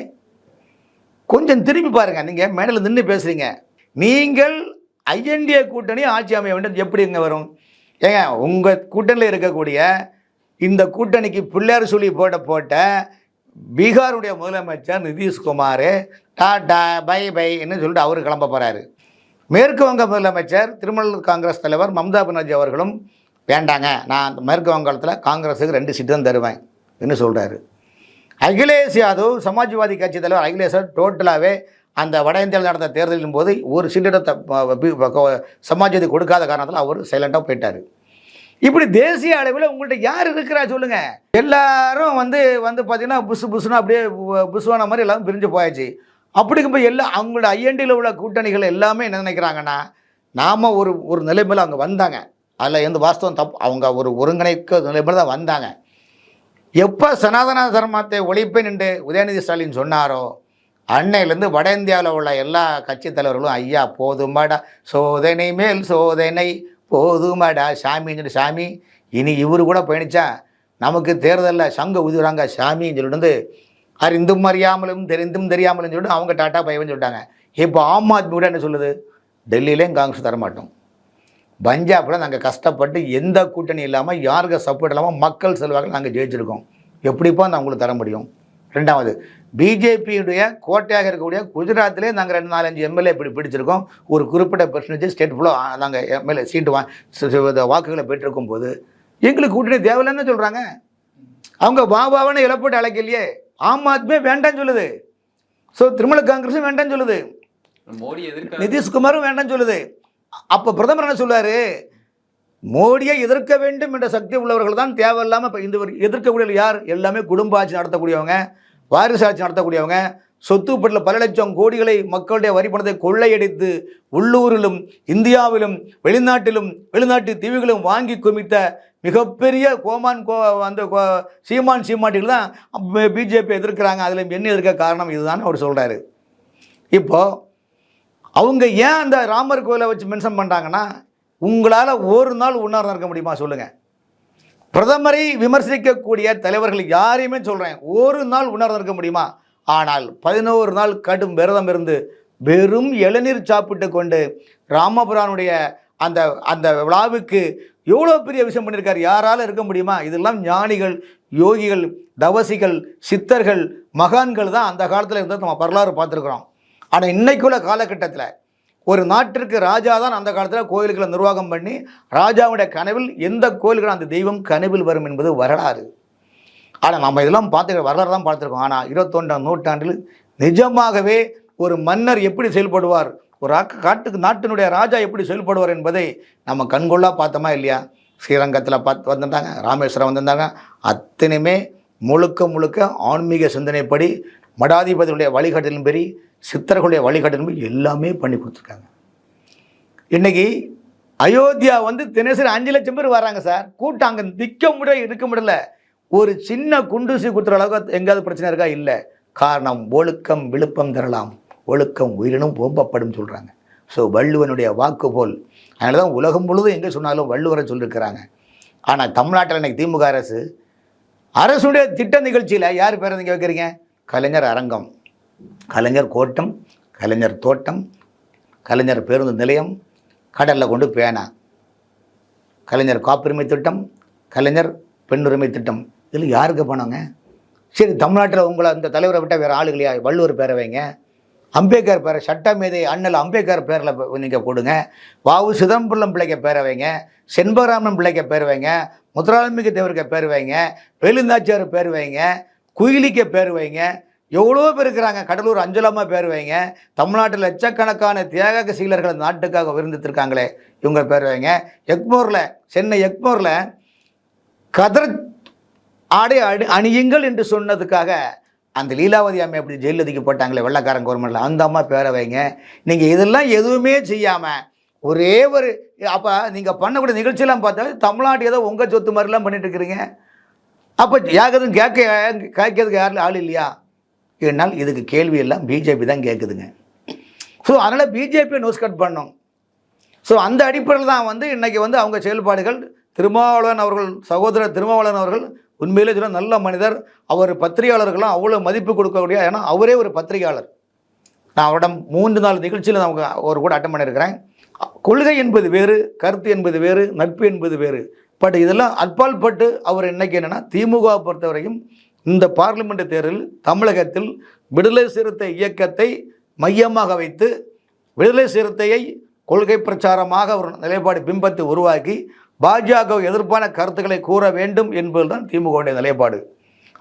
கொஞ்சம் திரும்பி பாருங்கள் நீங்கள் மேடையில் நின்று பேசுகிறீங்க நீங்கள் ஐஎன்டிஏ கூட்டணி ஆட்சி அமைய வேண்டும். எப்படி இங்கே வரும்? ஏங்க உங்கள் கூட்டணியில் இருக்கக்கூடிய இந்த கூட்டணிக்கு பிள்ளையார் சொல்லி போட்ட போட்ட பீகாருடைய முதலமைச்சர் நிதிஷ்குமார் டாடா பை பைன்னு சொல்லிட்டு அவர் கிளம்ப போகிறாரு மேற்கு வங்க முதலமைச்சர் திரிணாமுல் காங்கிரஸ் தலைவர் மம்தா பானர்ஜி அவர்களும் வேண்டாங்க. நான் அந்த மேற்கு வங்காளத்தில் காங்கிரஸுக்கு ரெண்டு சீட்டு தான் தருவேன் என்று சொல்கிறாரு அகிலேஷ் யாதவ் சமாஜ்வாதி கட்சி தலைவர் அகிலேஷ் யாதவ் டோட்டலாகவே அந்த வட இந்தியாவில் நடந்த தேர்தலின் போது ஒரு சீட்டிடத்தை சமாஜ்வாதி கொடுக்காத காரணத்தில் அவர் சைலண்டாக போயிட்டார். இப்படி தேசிய அளவில் உங்கள்கிட்ட யார் இருக்கிறா சொல்லுங்கள் எல்லாரும் வந்து வந்து பார்த்தீங்கன்னா புசு புசுன்னு அப்படியே புசுவான மாதிரி எல்லாரும் பிரிஞ்சு போயாச்சு. அப்படிங்கும்போது எல்லாம் அவங்களோட ஐஎன்டியில் உள்ள கூட்டணிகள் எல்லாமே என்ன நினைக்கிறாங்கன்னா நாம் ஒரு ஒரு நிலைமையில் அவங்க வந்தாங்க. அதில் எந்த வாஸ்தவம் தப்பு அவங்க ஒரு ஒருங்கிணைக்க நிலைமையில் தான் வந்தாங்க. எப்போ சனாதன தர்மத்தை ஒழிப்பேன் என்று உதயநிதி ஸ்டாலின் சொன்னாரோ அன்னையிலேருந்து வட இந்தியாவில் உள்ள எல்லா கட்சி தலைவர்களும் ஐயா போதுமாடா சோதனை மேல் சோதனை போதுமாடா சாமின்னு சொல்லி சாமி. இனி இவரு கூட பயணித்தா நமக்கு தேர்தலில் சங்க உதிராங்க சாமின்னு சொல்லிட்டு வந்து அறிந்தும் அறியாமலும் தெரிந்தும் தெரியாமலும் சொல்லிட்டு அவங்க டாட்டா பயவன் சொல்லிட்டாங்க. இப்போ ஆம் ஆத்மி கூட என்ன சொல்லுது? டெல்லியிலேயும் காங்கிரஸ் தரமாட்டோம். பஞ்சாபில் நாங்கள் கஷ்டப்பட்டு எந்த கூட்டணி இல்லாமல் யாருக்கு சப்போர்ட் இல்லாமல் மக்கள் செல்வார்கள் நாங்கள் ஜெயிச்சிருக்கோம். எப்படிப்பா நான் உங்களுக்கு தர முடியும்? ரெண்டாவது பிஜேபியுடைய கோட்டையாக இருக்கக்கூடிய குஜராத்திலே நாங்கள் ரெண்டு நாலஞ்சு எம்எல்ஏ இப்படி பிடிச்சிருக்கோம். ஒரு குறிப்பிட்ட பெர்சன்டேஜ் ஸ்டேட் ஃபுல்லாக நாங்கள் எம்எல்ஏ சீட்டு வா வாக்குகளை பெற்றிருக்கும் போது எங்களுக்கு கூட்டணி தேவையில்லைன்னு சொல்கிறாங்க அவங்க பாபாவன்னு இழப்பீட்டு அழைக்கலையே. ஆம் ஆத்மியே வேண்டாம்னு சொல்லுது. ஸோ திரிணாமுல் காங்கிரஸும் வேண்டாம்னு சொல்லுது. மோடி நிதிஷ்குமாரும் வேண்டாம்னு சொல்லுது. அப்போ பிரதமர் என்ன சொல்றாரு? மோடியை எதிர்க்க வேண்டும் என்ற சக்தி உள்ளவர்கள் தான் தேவையில்லாமல் இப்போ இந்த எதிர்க்கக்கூடிய யார்? எல்லாமே குடும்ப ஆட்சி நடத்தக்கூடியவங்க வாரிசு ஆட்சி நடத்தக்கூடியவங்க சொத்து பட்டில் பல லட்சம் கோடிகளை மக்களுடைய வரி பணத்தை கொள்ளையடித்து உள்ளூரிலும் இந்தியாவிலும் வெளிநாட்டிலும் வெளிநாட்டு தீவுகளும் வாங்கி குமித்த மிகப்பெரிய கோமான் கோ அந்த கோ- சீமான் சீமாட்டிகள் தான் பிஜேபி எதிர்க்கிறாங்க. அதில் என்ன எதிர்க்க காரணம்? இதுதான் அவர் சொல்கிறாரு இப்போது அவங்க ஏன் அந்த ராமர் கோயிலை வச்சு மென்ஷன் பண்ணுறாங்கன்னா உங்களால் ஒரு நாள் உண்ணாவிரதம் இருக்க முடியுமா சொல்லுங்கள் பிரதமரை விமர்சிக்கக்கூடிய தலைவர்கள் யாரையுமே சொல்கிறேன் ஒரு நாள் உண்ணாவிரதம் இருக்க முடியுமா? ஆனால் பதினோரு நாள் கடும் விரதம் இருந்து வெறும் இளநீர் சாப்பிட்டு கொண்டு ராமபுரானுடைய அந்த அந்த விழாவுக்கு எவ்வளோ பெரிய விஷயம் பண்ணியிருக்காரு யாரால இருக்க முடியுமா? இதெல்லாம் ஞானிகள் யோகிகள் தவசிகள் சித்தர்கள் மகான்கள் தான் அந்த காலத்தில் இருந்தால் நம்ம வரலாறு பார்த்துருக்குறோம். ஆனால் இன்னைக்குள்ள காலகட்டத்தில் ஒரு நாட்டிற்கு ராஜா தான் அந்த காலத்தில் கோயில்களை நிர்வாகம் பண்ணி ராஜாவுடைய கனவில் எந்த கோயில்களும் அந்த தெய்வம் கனவில் வரும் என்பது வரலாறு. ஆனால் நம்ம இதெல்லாம் பார்த்து வரலாறு தான் பார்த்துருக்கோம். ஆனால் இருபத்தொன்றாம் நூற்றாண்டில் நிஜமாகவே ஒரு மன்னர் எப்படி செயல்படுவார்? ஒரு காட்டுக்கு நாட்டினுடைய ராஜா எப்படி செயல்படுவார் என்பதை நம்ம கண்கொள்ளா பார்த்தோமா இல்லையா? ஸ்ரீரங்கத்தில் பார்த்து வந்திருந்தாங்க ராமேஸ்வரம் வந்திருந்தாங்க. அத்தனையுமே முழுக்க முழுக்க ஆன்மீக சிந்தனைப்படி மடாதிபதியுடைய வழிகாட்டலின்படி சித்தர்களுடைய வழிகாட்டலின்படி எல்லாமே பண்ணி கொடுத்துருக்காங்க. இன்னைக்கு அயோத்தியா வந்து தினசரி அஞ்சு லட்சம் பேர் வராங்க சார். கூட்டம் அங்கே நிற்க முடியல இருக்க முடியல. ஒரு சின்ன குண்டூசி குத்துற அளவுக்கு எங்கேயாவது பிரச்சனை இருக்கா? இல்லை. காரணம் ஒழுக்கம் விழுப்பம் தரலாம். ஒழுக்கம் உயிரினும் ஓம்பப்படும் சொல்கிறாங்க ஸோ வள்ளுவனுடைய வாக்கு போல். அதனால தான் உலகம் முழுதும் எங்கே சொன்னாலும் வள்ளுவரை சொல்லியிருக்கிறாங்க ஆனால் தமிழ்நாட்டில் இன்றைக்கி திமுக அரசு அரசுடைய திட்ட நிகழ்ச்சியில் யார் பேர் நீங்கள் வைக்கிறீங்க கலைஞர் அரங்கம். கலைஞர் கோட்டம் கலைஞர் தோட்டம் கலைஞர் பேருந்து நிலையம் கடலில் கொண்டு பேனா. கலைஞர் காப்புரிமை திட்டம் கலைஞர் பெண்ணுரிமை திட்டம். இதில் யாருக்கு பணங்க? சரி தமிழ்நாட்டில் உங்களை அந்த தலைவரை விட்டால் வேறு ஆளுகளையா வள்ளுவர் பேரை வைங்க. அம்பேத்கர் பேரை சட்ட மேதை அண்ணல் அம்பேத்கர் பேரில் நீங்கள் கொடுங்க. வாவு சிதம்பரம் பிள்ளைக்க பேரை வைங்க. பிள்ளைக்க பேருவைங்க பேர் வைங்க. முத்துராமிக தேவருக்கு பேர் வைங்க. வேலுநாச்சியார் பேர் வைங்க. குயிலிக்க பேர் வைங்க. எவ்வளோ பேர் இருக்கிறாங்க. கடலூர் அஞ்சலம்மா பேர் வைங்க. தமிழ்நாட்டில் லட்சக்கணக்கான தியாக சீலர்கள் நாட்டுக்காக விருந்துத்திருக்காங்களே. இவங்க பேர் வைங்க. எக்மோரில் சென்னை எக்மோரில் கதர் ஆடை அணி அணியுங்கள் என்று சொன்னதுக்காக அந்த லீலாவதி அம்மை எப்படி ஜெயில் ஒதுக்கப்பட்டாங்களே வெள்ளக்காரன் கவர்மெண்ட்டில் அந்த அம்மா பேரை வைங்க. நீங்கள் இதெல்லாம் எதுவுமே செய்யாமல் ஒரே ஒரு அப்போ நீங்கள் பண்ணக்கூடிய நிகழ்ச்சியெல்லாம் பார்த்தா தமிழ்நாட்டு ஏதோ உங்கள் சொத்து மாதிரிலாம் பண்ணிட்டு இருக்கிறீங்க. அப்போ யாகதும் கேட்க கேட்கறதுக்கு யாரும் ஆள் இல்லையா? என்னால் இதுக்கு கேள்வி எல்லாம் பிஜேபி தான் கேட்குதுங்க. ஸோ அதனால் பிஜேபியை நியூஸ் கட் பண்ணோம். ஸோ அந்த அடிப்படையில் தான் வந்து இன்றைக்கி வந்து அவங்க செயல்பாடுகள் திருமாவளவன் அவர்கள் சகோதரர் திருமாவளவன் அவர்கள் உண்மையிலே சொல்ல நல்ல மனிதர். அவர் பத்திரிகையாளர்கள்லாம் அவ்வளோ மதிப்பு கொடுக்கக்கூடிய ஏன்னா அவரே ஒரு பத்திரிகையாளர். நான் அவரிடம் மூன்று நாள் நிகழ்ச்சியில் நான் அவங்க ஒரு கூட அட்டன் பண்ணியிருக்கிறேன். கொள்கை என்பது வேறு கருத்து என்பது வேறு நட்பு என்பது வேறு. பட் இதெல்லாம் அற்பால் பட்டு அவர் இன்னைக்கு என்னென்னா திமுக பொறுத்தவரையும் இந்த பார்லிமெண்ட் தேர்தலில் தமிழகத்தில் விடுதலை சிறுத்தை இயக்கத்தை மையமாக வைத்து விடுதலை சிறுத்தையை கொள்கை பிரச்சாரமாக ஒரு நிலைப்பாடு பிம்பத்தை உருவாக்கி பாஜக எதிர்ப்பான கருத்துக்களை கூற வேண்டும் என்பதுதான் திமுகவுடைய நிலைப்பாடு.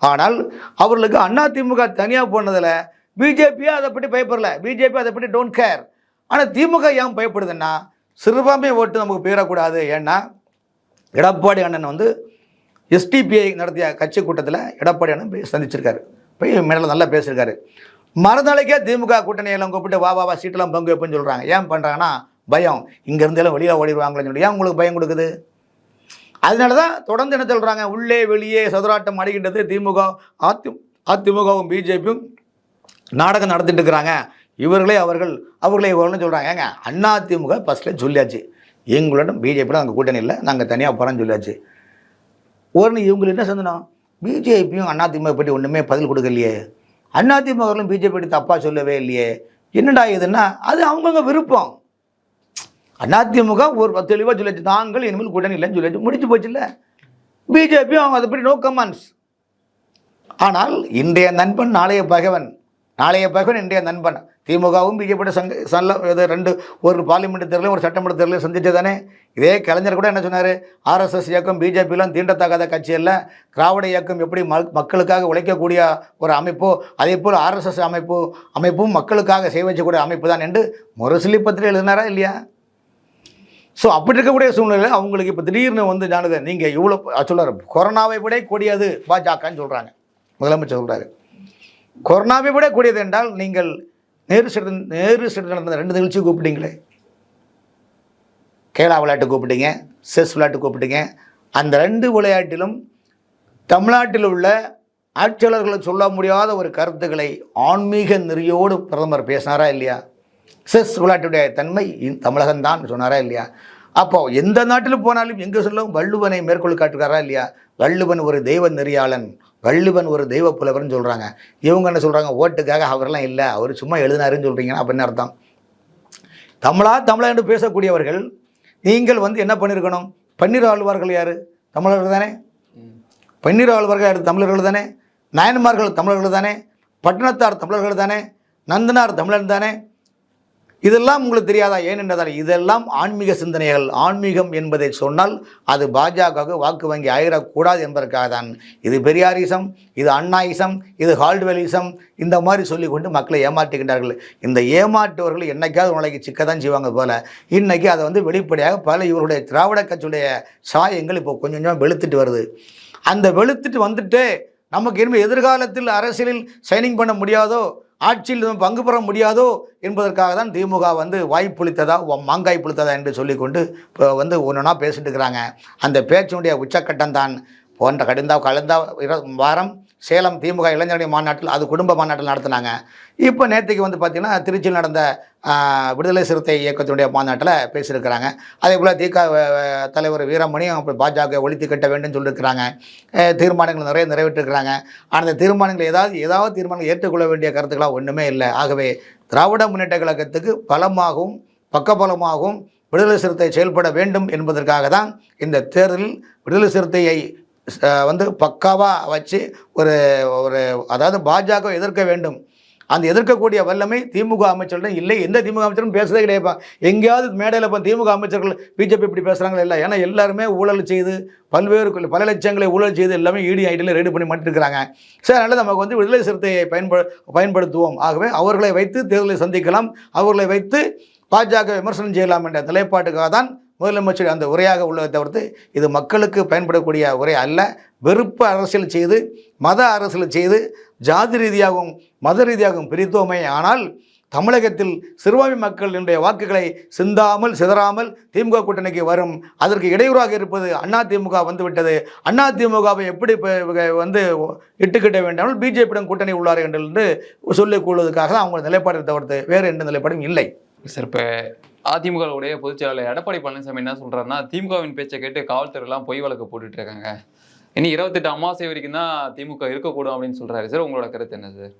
ஆனால் அவர்களுக்கு அண்ணா திமுக தனியாக போனதில் பிஜேபியே அதை பற்றி பயப்படல. பிஜேபி அதை பற்றி டோன்ட் கேர் ஆனால் திமுக ஏன் பயப்படுதுன்னா சிறுபான்மை ஓட்டு நமக்கு போயிடக்கூடாது. ஏன்னா எடப்பாடி அண்ணன் வந்து எஸ்டிபிஐ நடத்திய கட்சி கூட்டத்தில் எடப்பாடி அண்ணன் போய் சந்திச்சிருக்காரு. போய் மேலே நல்லா பேசியிருக்காரு. மறுநாளைக்கே திமுக கூட்டணியெல்லாம் கூப்பிட்டு வா வா வா சீட்டெல்லாம் பங்கு வைப்புன்னு சொல்கிறாங்க ஏன் பண்ணுறாங்கன்னா பயம். இங்கேருந்து எல்லாம் வெளியில் ஓடிடுவாங்களேன்னு சொல்லி. ஏன் உங்களுக்கு பயம் கொடுக்குது? அதனால தான் தொடர்ந்து என்ன சொல்கிறாங்க உள்ளே வெளியே சதுராட்டம் அடைகின்றது திமுக அதி அதிமுகவும் பிஜேபியும் நாடகம் நடத்திட்டு இருக்கிறாங்க. இவர்களே அவர்கள் அவர்களே இவர்கள்னு சொல்கிறாங்க ஏங்க அண்ணா திமுக ஃபஸ்ட்டில் சொல்லியாச்சு. எங்களுடன் பிஜேபியில் அங்கே கூட்டணி இல்லை நாங்கள் தனியாக போகிறோம்னு சொல்லியாச்சு. உடனே இவங்களுக்கு என்ன சந்தனம் பிஜேபியும் அதிமுக பற்றி ஒன்றுமே பதில் கொடுக்கலையே. அதிமுகவிலும் பிஜேபி பற்றி தப்பாக சொல்லவே இல்லையே. என்னடா இதுன்னா? அது அவங்கவுங்க விருப்பம். அதிமுக ஒரு தெளிவாக சொல்லிச்சு. நாங்கள் இனிமேல் கூட்டணி இல்லைன்னு சொல்லிச்சு. முடிச்சு போச்சுல்ல. பிஜேபியும் அவங்க அதை பற்றி நோ கமெண்ட்ஸ் ஆனால் இன்றைய நண்பன் நாளைய பகைவன். நாளைய பகவன் இன்றைய நண்பன். திமுகவும் பிஜேபியோட சங்க சல்ல இது ரெண்டு ஒரு பார்லிமெண்ட் தேர்தலையும் ஒரு சட்டமன்ற தேர்தலையும் சந்திச்சு தானே இதே கலைஞர் கூட என்ன சொன்னார்? ஆர்எஸ்எஸ் இயக்கம் பிஜேபிலாம் தீண்டத்தகாத கட்சி அல்ல. திராவிட இயக்கம் எப்படி மக்களுக்காக உழைக்கக்கூடிய ஒரு அமைப்போ அதே போல் ஆர்எஸ்எஸ் அமைப்பு அமைப்பும் மக்களுக்காக செய்வச்சக்கூடிய அமைப்பு தான் என்று முரசொலி பத்திரிகை எழுதினாரா இல்லையா? ஸோ அப்படி இருக்கக்கூடிய சூழ்நிலையில் அவங்களுக்கு இப்போ திடீர்னு வந்து ஜானது நீங்கள் இவ்வளோ சொல்கிறார் கொரோனாவை விட கூடியது பாஜகன்னு சொல்கிறாங்க முதலமைச்சர் சொல்கிறாரு கொரோனாவை விட கூடியது என்றால் நீங்கள் நேரு சிறு நேரு சிறு நடந்த ரெண்டு நிகழ்ச்சி கூப்பிட்டீங்களே. கேளா விளையாட்டு கூப்பிட்டீங்க செஸ் விளையாட்டு கூப்பிட்டீங்க. அந்த ரெண்டு விளையாட்டிலும் தமிழ்நாட்டில் உள்ள ஆட்சியாளர்களை சொல்ல முடியாத ஒரு கருத்துக்களை ஆன்மீக நெறியோடு பிரதமர் பேசினாரா இல்லையா? செஸ் விளையாட்டுடைய தன்மை தமிழகம்தான் சொன்னாரா இல்லையா? அப்போ எந்த நாட்டில் போனாலும் எங்கே சொல்லும் வள்ளுவனை மேற்கொள் காட்டுகிறாரா இல்லையா? வள்ளுவன் ஒரு தெய்வ நெறியாளன். வள்ளுவன் ஒரு தெய்வ புலவர்னு சொல்கிறாங்க இவங்க என்ன சொல்கிறாங்க ஓட்டுக்காக அவரெல்லாம் இல்லை. அவர் சும்மா எழுதினாருன்னு சொல்கிறீங்கன்னா அப்படின்னு அர்த்தம். தமிழா தமிழா என்று பேசக்கூடியவர்கள் நீங்கள் வந்து என்ன பண்ணியிருக்கணும் பன்னீர் ஆழ்வார்கள் யார்? தமிழர்கள் தானே? பன்னீர் ஆழ்வார்கள் யார்? தமிழர்கள் தானே? நாயன்மார்கள் தமிழர்கள் தானே? பட்டணத்தார் தமிழர்கள் தானே? நந்தனார் தமிழன் தானே? இதெல்லாம் உங்களுக்கு தெரியாதா? ஏனென்றதால் இதெல்லாம் ஆன்மீக சிந்தனைகள். ஆன்மீகம் என்பதை சொன்னால் அது பாஜகவுக்கு வாக்கு வங்கி ஆயிடக்கூடாது என்பதற்காக தான். இது பெரியாரிசம் இது அண்ணாயிசம் இது ஹால்டுவெலிசம் இந்த மாதிரி சொல்லி கொண்டு மக்களை ஏமாற்றுகின்றார்கள். இந்த ஏமாற்றுவர்கள் என்னைக்காவது ஒரு நாளைக்கு சிக்க தான் செய்வாங்க போல. இன்றைக்கி அதை வந்து வெளிப்படையாக பல இவருடைய திராவிட கட்சியுடைய சாயங்கள் இப்போ கொஞ்சம் கொஞ்சமாக வெளுத்துட்டு வருது. அந்த வெளுத்துட்டு வந்துட்டு நமக்கு இனிமேல் எதிர்காலத்தில் அரசியலில் சைனிங் பண்ண முடியாதோ? ஆட்சியில் பங்கு பெற முடியாதோ என்பதற்காக தான் திமுக வந்து வாய் புளித்ததா மாங்காய் புளித்ததா என்று சொல்லிக்கொண்டு இப்போ வந்து ஒன்றுனா பேசிட்டு இருக்கிறாங்க. அந்த பேச்சினுடைய உச்சக்கட்டம் தான் போன்ற கடிந்தா கலந்த வாரம் சேலம் திமுக இளைஞரணி மாநாட்டில் அது குடும்ப மாநாட்டில் நடத்தினாங்க. இப்போ நேற்றுக்கு வந்து பார்த்திங்கன்னா திருச்சியில் நடந்த விடுதலை சிறுத்தை இயக்கத்தினுடைய மாநாட்டில் பேசியிருக்கிறாங்க. அதே போல் திக தலைவர் வீரமணியும் அப்படி பாஜக ஒழித்து கட்ட வேண்டும் சொல்லியிருக்கிறாங்க. தீர்மானங்கள் நிறைய நிறைவேற்றிருக்கிறாங்க. ஆனால் அந்த தீர்மானங்கள் ஏதாவது ஏதாவது தீர்மானங்கள் ஏற்றுக்கொள்ள வேண்டிய கருத்துக்களாக ஒன்றுமே இல்லை. ஆகவே திராவிட முன்னேற்ற கழகத்துக்கு பலமாகவும் பக்கபலமாகவும் விடுதலை சிறுத்தை செயல்பட வேண்டும் என்பதற்காக தான் இந்த தேர்தலில் விடுதலை சிறுத்தையை வந்து பக்காவாக வச்சு ஒரு ஒரு அதாவது பாஜக எதிர்க்க வேண்டும். அந்த எதிர்க்கக்கூடிய வல்லமை திமுக அமைச்சர்களிடம் இல்லை. எந்த திமுக அமைச்சரும் பேசுறதே கிடையாது. எங்கேயாவது மேடையில் இப்போ திமுக அமைச்சர்கள் பிஜேபி இப்படி பேசுகிறாங்களே இல்லை ஏன்னா எல்லாருமே ஊழல் செய்து பல்வேறு பல லட்சங்களை ஊழல் செய்து எல்லாமே இடி ஐடியில் ரெடி பண்ணி மாட்டிருக்கிறாங்க சரி அதனால் நமக்கு வந்து விடுதலை சிறுத்தையை பயன்படு பயன்படுத்துவோம். ஆகவே அவர்களை வைத்து தேர்தலை சந்திக்கலாம். அவர்களை வைத்து பாஜக விமர்சனம் செய்யலாம் என்ற நிலைப்பாட்டுக்காக தான் முதலமைச்சர் அந்த உரையாக உள்ளதை தவிர்த்து இது மக்களுக்கு பயன்படக்கூடிய உரை அல்ல. வெறுப்பு அரசியல் செய்து மத அரசியல் செய்து ஜாதி ரீதியாகவும் மத ரீதியாகவும் பிரித்தோமே. ஆனால் தமிழகத்தில் சிறுபான்மை மக்களினுடைய வாக்குகளை சிந்தாமல் சிதறாமல் திமுக கூட்டணிக்கு வரும். அதற்கு இடையூறாக இருப்பது அண்ணா திமுக வந்துவிட்டது. அண்ணா திமுகவை எப்படி வந்து இட்டுக்கிட்ட வேண்டாமல் பிஜேபியிடம் கூட்டணி உள்ளார்கள் என்று சொல்லிக் கொள்வதற்காக தான் அவங்க நிலைப்பாட்டை தவிர்த்து வேறு எந்த நிலைப்பாடும் இல்லை. சார் இப்போ அதிமுகவுடைய பொதுச் செயலாளர் எடப்பாடி பழனிசாமி என்ன சொல்றாருன்னா திமுகவின் பேச்சை கேட்டு காவல்துறையெல்லாம் பொய் வழக்கு போட்டுட்டு இருக்காங்க. இனி இருபத்தெட்டு அமாவாசை வரைக்கும் தான் திமுக இருக்கக்கூடும் அப்படின்னு சொல்றாரு. சார் உங்களோட கருத்து என்ன சார்?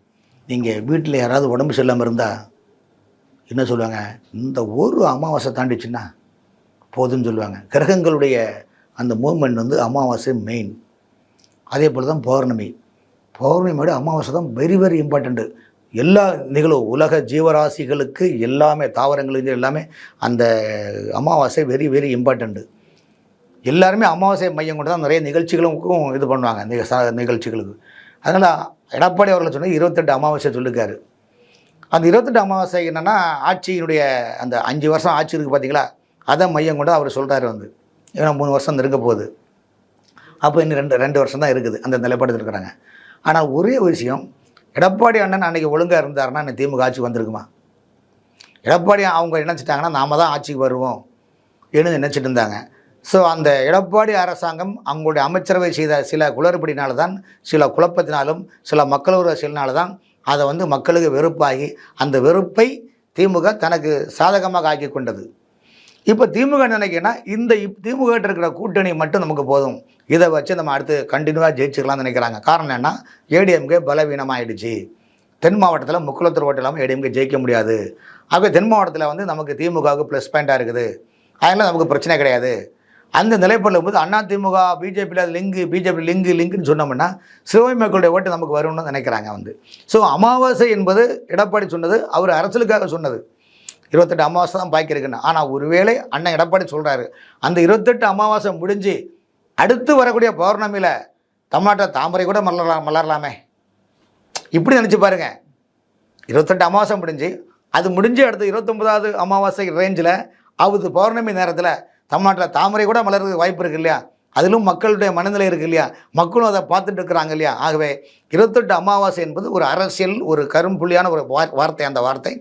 நீங்கள் வீட்டில் யாராவது உடம்பு சரியில்லாமல் இருந்தால் என்ன சொல்லுவாங்க? இந்த ஒரு அமாவாசை தாண்டிச்சுன்னா போதும்னு சொல்லுவாங்க. கிரகங்களுடைய அந்த மூமெண்ட் வந்து அமாவாசை மெயின் அதே போல் தான் பௌர்ணமி. பௌர்ணமியோட அமாவாசை தான் வெரி வெரி இம்பார்ட்டண்ட்டு எல்லா நிகழும் உலக ஜீவராசிகளுக்கு எல்லாமே தாவரங்களுக்கு எல்லாமே அந்த அமாவாசை வெரி வெரி இம்பார்ட்டண்ட்டு எல்லாருமே அமாவாசை மையம் கொண்டு தான் நிறைய நிகழ்ச்சிகளுக்கும் இது பண்ணுவாங்க நிக நிகழ்ச்சிகளுக்கு. அதனால் எடப்பாடி அவர்கள் சொன்னது இருபத்தெட்டு அமாவாசை சொல்லியிருக்காரு அந்த இருபத்தெட்டு அமாவாசை என்னென்னா ஆட்சியினுடைய அந்த அஞ்சு வருஷம் ஆட்சி இருக்குது பார்த்தீங்களா? அதை மையம் கொண்டு அவர் சொல்கிறாரு வந்து. ஏன்னா மூணு வருஷம் இருக்க போகுது. அப்போ இன்னும் ரெண்டு ரெண்டு வருஷம் தான் இருக்குது அந்த நிலைப்பாடு இருக்கிறாங்க. ஆனால் ஒரே ஒரு விஷயம் எடப்பாடி அண்ணன் அன்றைக்கி ஒழுங்காக இருந்தாருன்னா அன்னைக்கு திமுக ஆட்சி வந்திருக்குமா? எடப்பாடி அவங்க நினச்சிட்டாங்கன்னா நாம் தான் ஆட்சிக்கு வருவோம் என்று நினச்சிட்டு இருந்தாங்க. ஸோ அந்த எடப்பாடி அரசாங்கம் அவங்களுடைய அமைச்சரவை செய்த சில குளறுபடினால தான் சில குழப்பத்தினாலும் சில மக்களோட செயல்னால தான் அதை வந்து மக்களுக்கு வெறுப்பாகி அந்த வெறுப்பை திமுக தனக்கு சாதகமாக ஆக்கி கொண்டது. இப்போ திமுக நினைக்கிறேன்னா இந்த இப்- திமுக இருக்கிற கூட்டணி மட்டும் நமக்கு போதும். இதை வச்சு நம்ம அடுத்து கண்டினியூவாக ஜெயிச்சுக்கலாம்னு நினைக்கிறாங்க. காரணம் என்ன ஏடிஎம்கே பலவீனமாகிடுச்சு தென் மாவட்டத்தில் முக்குளத்தூர் ஓட்டு இல்லாமல் ஏடிஎம்கே ஜெயிக்க முடியாது. ஆகவே தென் மாவட்டத்தில் வந்து நமக்கு திமுகவுக்கு ப்ளஸ் பாயிண்ட்டாக இருக்குது. அதனால் நமக்கு பிரச்சனை கிடையாது. அந்த நிலைப்பாடில் போது அண்ணா திமுக பிஜேபியில் லிங்கு பிஜேபி லிங்கு லிங்குன்னு சொன்னோம்னா சிவகங்கை மக்களுடைய ஓட்டு நமக்கு வரும்னு நினைக்கிறாங்க வந்து. ஸோ அமாவாசை என்பது எடப்பாடி சொன்னது அவர் அரசியலுக்காக சொன்னது. இருபத்தெட்டு அமாவாசை தான் பாக்கி இருக்குன்னு. ஆனால் ஒருவேளை அண்ணன் எடப்பாடி சொல்கிறாரு அந்த இருபத்தெட்டு அமாவாசை முடிஞ்சு அடுத்து வரக்கூடிய பௌர்ணமியில் தமிழ்நாட்டில் தாமரை கூட மலரலாம் மலரலாமே. இப்படி நினச்சி பாருங்க. இருபத்தெட்டு அமாவாசை முடிஞ்சு அது முடிஞ்சு அடுத்து இருபத்தொம்பதாவது அமாவாசை ரேஞ்சில் அவது பௌர்ணமி நேரத்தில் தமிழ்நாட்டில் தாமரை கூட மலர்றதுக்கு வாய்ப்பு இருக்கு இல்லையா? அதிலும் மக்களுடைய மனநிலை இருக்குது இல்லையா? மக்களும் அதை பார்த்துட்டு இருக்கிறாங்க இல்லையா? ஆகவே இருபத்தெட்டு அமாவாசை என்பது ஒரு அரசியல் ஒரு கரும்புள்ளியான ஒரு வார்த்தை. அந்த வார்த்தை.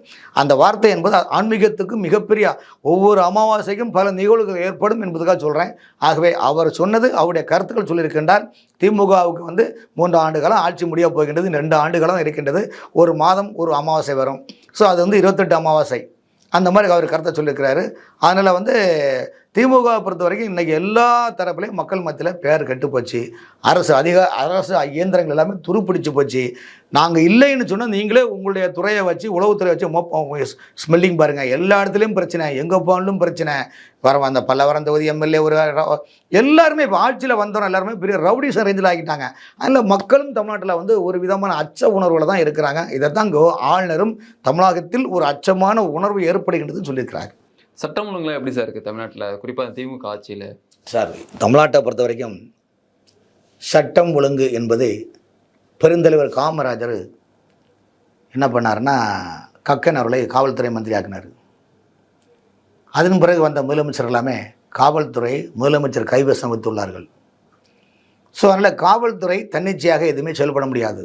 அந்த வார்த்தை என்பது ஆன்மீகத்துக்கு மிகப்பெரிய ஒவ்வொரு அமாவாசைக்கும் பல நிகழ்வுகள் ஏற்படும் என்பதுக்காக சொல்கிறேன் ஆகவே அவர் சொன்னது அவருடைய கருத்துக்கள் சொல்லியிருக்கின்றார். திமுகவுக்கு வந்து மூன்று ஆண்டுகளும் ஆட்சி முடிய போகின்றது ரெண்டு ஆண்டுகளும் இருக்கின்றது. ஒரு மாதம் ஒரு அமாவாசை வரும். ஸோ அது வந்து இருபத்தெட்டு அமாவாசை. அந்த மாதிரி அவர் கருத்தை சொல்லியிருக்கிறாரு. அதனால் வந்து திமுக பொறுத்த வரைக்கும் இன்றைக்கி எல்லா தரப்புலையும் மக்கள் மத்தியில் பேர் கெட்டு போச்சு. அரசு அதிக அரசு இயந்திரங்கள் எல்லாமே துருப்பிடிச்சு போச்சு. நாங்கள் இல்லைன்னு சொன்னால் நீங்களே உங்களுடைய துறையை வச்சு உளவுத்துறை வச்சு மோப்பம் ஸ்மெல்லிங் பாருங்கள் எல்லா இடத்துலையும் பிரச்சனை எங்கே போனாலும் பிரச்சனை. வர அந்த பல்லவரம் தொகுதி எம்எல்ஏ ஒரு எல்லாருமே இப்போ ஆட்சியில் வந்தோம் எல்லாருமே பெரிய ரவுடிஸ் ரேஞ்சில் ஆகிட்டாங்க. அதில் மக்களும் தமிழ்நாட்டில் வந்து ஒரு விதமான அச்ச உணர்வில் தான் இருக்கிறாங்க. இதை தான் ஆளுநரும் தமிழகத்தில் ஒரு அச்சமான உணர்வு ஏற்படுகின்றதுன்னு சொல்லியிருக்கிறாங்க சட்டம் ஒழுங்குலாம் எப்படி சார் இருக்குது தமிழ்நாட்டில்? குறிப்பாக திமுக ஆட்சியில். சார் தமிழ்நாட்டை பொறுத்த வரைக்கும் சட்டம் ஒழுங்கு என்பது பெருந்தலைவர் காமராஜர் என்ன பண்ணாருன்னா கக்கன் அவர்களை காவல்துறை மந்திரி ஆக்கினார் அதன் பிறகு வந்த முதலமைச்சர் எல்லாமே காவல்துறை முதலமைச்சர் கைவசம் வைத்துள்ளார்கள். ஸோ அதனால் காவல்துறை தன்னிச்சையாக எதுவுமே செயல்பட முடியாது.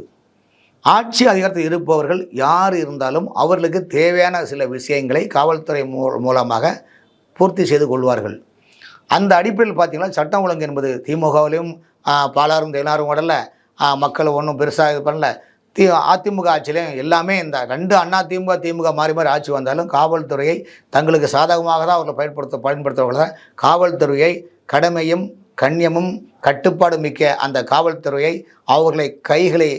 ஆட்சி அதிகாரத்தில் இருப்பவர்கள் யார் இருந்தாலும் அவர்களுக்கு தேவையான சில விஷயங்களை காவல்துறை மூ- மூலமாக பூர்த்தி செய்து கொள்வார்கள். அந்த அடிப்படையில் பார்த்தீங்கன்னா சட்டம் ஒழுங்கு என்பது திமுகவிலையும் பாலாரும் தேனாரும் உடல மக்கள் ஒன்றும் பெருசாக இது பண்ணல. தி அதிமுக ஆட்சியிலையும் எல்லாமே இந்த ரெண்டு அண்ணா திமுக திமுக மாறி மாறி ஆட்சி வந்தாலும் காவல்துறையை தங்களுக்கு சாதகமாக தான் அவர்களை பயன்படுத்த பயன்படுத்துவர்கள்? தான் காவல்துறையை கடமையும் கண்ணியமும் கட்டுப்பாடு மிக்க அந்த காவல்துறையை அவர்களை கைகளை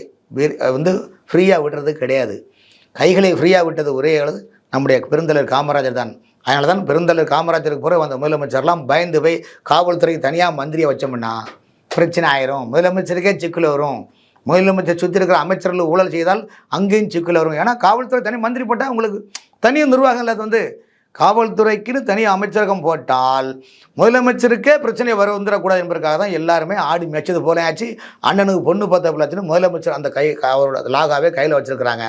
வந்து ஃப்ரீயாக விடுறது கிடையாது. கைகளை ஃப்ரீயாக விட்டது ஒரே அளவு நம்முடைய பெருந்தலைவர் காமராஜர் தான். அதனால தான் பெருந்தலைவர் காமராஜருக்கு பிறகு வந்த முதலமைச்சர்லாம் பயந்து போய் காவல்துறைக்கு தனியாக மந்திரியை வச்சோம்னா பிரச்சனை ஆயிரும். முதலமைச்சருக்கே சிக்கல் வரும். முதலமைச்சர் சுற்றி இருக்கிற அமைச்சர்கள் ஊழல் செய்தால் அங்கேயும் சிக்கல் வரும். ஏன்னா காவல்துறை தனி மந்திரி போட்டால் உங்களுக்கு தனி நிர்வாகம் இல்லை அது வந்து காவல்துறைக்குன்னு தனி அமைச்சரகம் போட்டால் முதலமைச்சருக்கே பிரச்சனை வர வந்துடக்கூடாது என்பதற்காக தான் எல்லாருமே ஆடி மேய்ச்சது போல ஆச்சு அண்ணனுக்கு பொண்ணு பார்த்த போலாச்சுன்னு முதலமைச்சர் அந்த கை அவரோட லாகாவே கையில் வச்சிருக்கிறாங்க.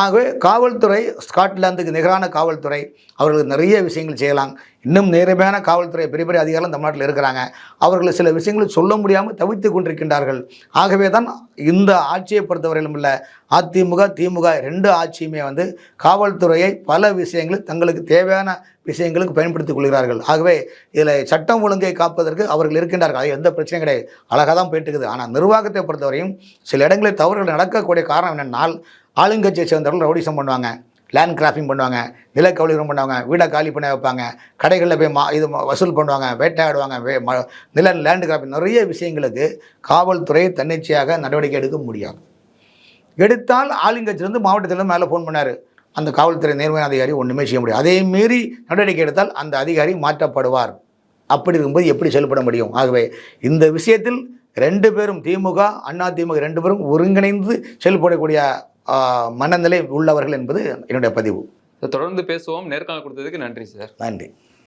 ஆகவே காவல்துறை ஸ்காட்லாந்துக்கு நிகரான காவல்துறை அவர்களுக்கு நிறைய விஷயங்கள் செய்யலாம். இன்னும் நேர்மையான காவல்துறை பெரிய பெரிய அதிகாரம் தமிழ்நாட்டில் இருக்கிறாங்க. அவர்கள் சில விஷயங்களை சொல்ல முடியாமல் தவித்து கொண்டிருக்கின்றார்கள். ஆகவே தான் இந்த ஆட்சியை பொறுத்தவரையிலும் இல்லை. அதிமுக திமுக ரெண்டு ஆட்சியுமே வந்து காவல்துறையை பல விஷயங்களில் தங்களுக்கு தேவையான விஷயங்களுக்கு பயன்படுத்திக் கொள்கிறார்கள். ஆகவே இதில் சட்டம் ஒழுங்கை காப்பதற்கு அவர்கள் இருக்கின்றார்கள். அது எந்த பிரச்சனையும் கிடையாது. அழகாக தான் போயிட்டுருக்குது. ஆனால் நிர்வாகத்தை பொறுத்தவரையும் சில இடங்களில் தவறுகள் நடக்கக்கூடிய காரணம் என்னென்னால் ஆளுங்கட்சியை சேர்ந்தவர்கள் ரவுடிசம் பண்ணுவாங்க. லேண்ட் கிராஃபிங் பண்ணுவாங்க நிலக்கவலிகம் பண்ணுவாங்க வீடை காலி பண்ண வைப்பாங்க கடைகளில் போய் மா இது வசூல் பண்ணுவாங்க வேட்டையாடுவாங்க வே ம நில லேண்ட் கிராஃபிங் நிறைய விஷயங்களுக்கு காவல்துறை தன்னிச்சையாக நடவடிக்கை எடுக்க முடியாது. எடுத்தால் ஆளுங்கட்சியிலேருந்து மாவட்டத்திலேருந்து மேலே ஃபோன் பண்ணார். அந்த காவல்துறை நேர்மையான அதிகாரி ஒன்றுமே செய்ய முடியாது. அதே மீறி நடவடிக்கை எடுத்தால் அந்த அதிகாரி மாற்றப்படுவார். அப்படி இருக்கும்போது எப்படி செயல்பட முடியும்? ஆகவே இந்த விஷயத்தில் ரெண்டு பேரும் திமுக அண்ணா திமுக ரெண்டு பேரும் ஒருங்கிணைந்து செயல்படக்கூடிய மனநிலை உள்ளவர்கள் என்பது என்னுடைய பதிவு. தொடர்ந்து பேசுவோம். நேர்காணல் கொடுத்ததுக்கு நன்றி சார். நன்றி.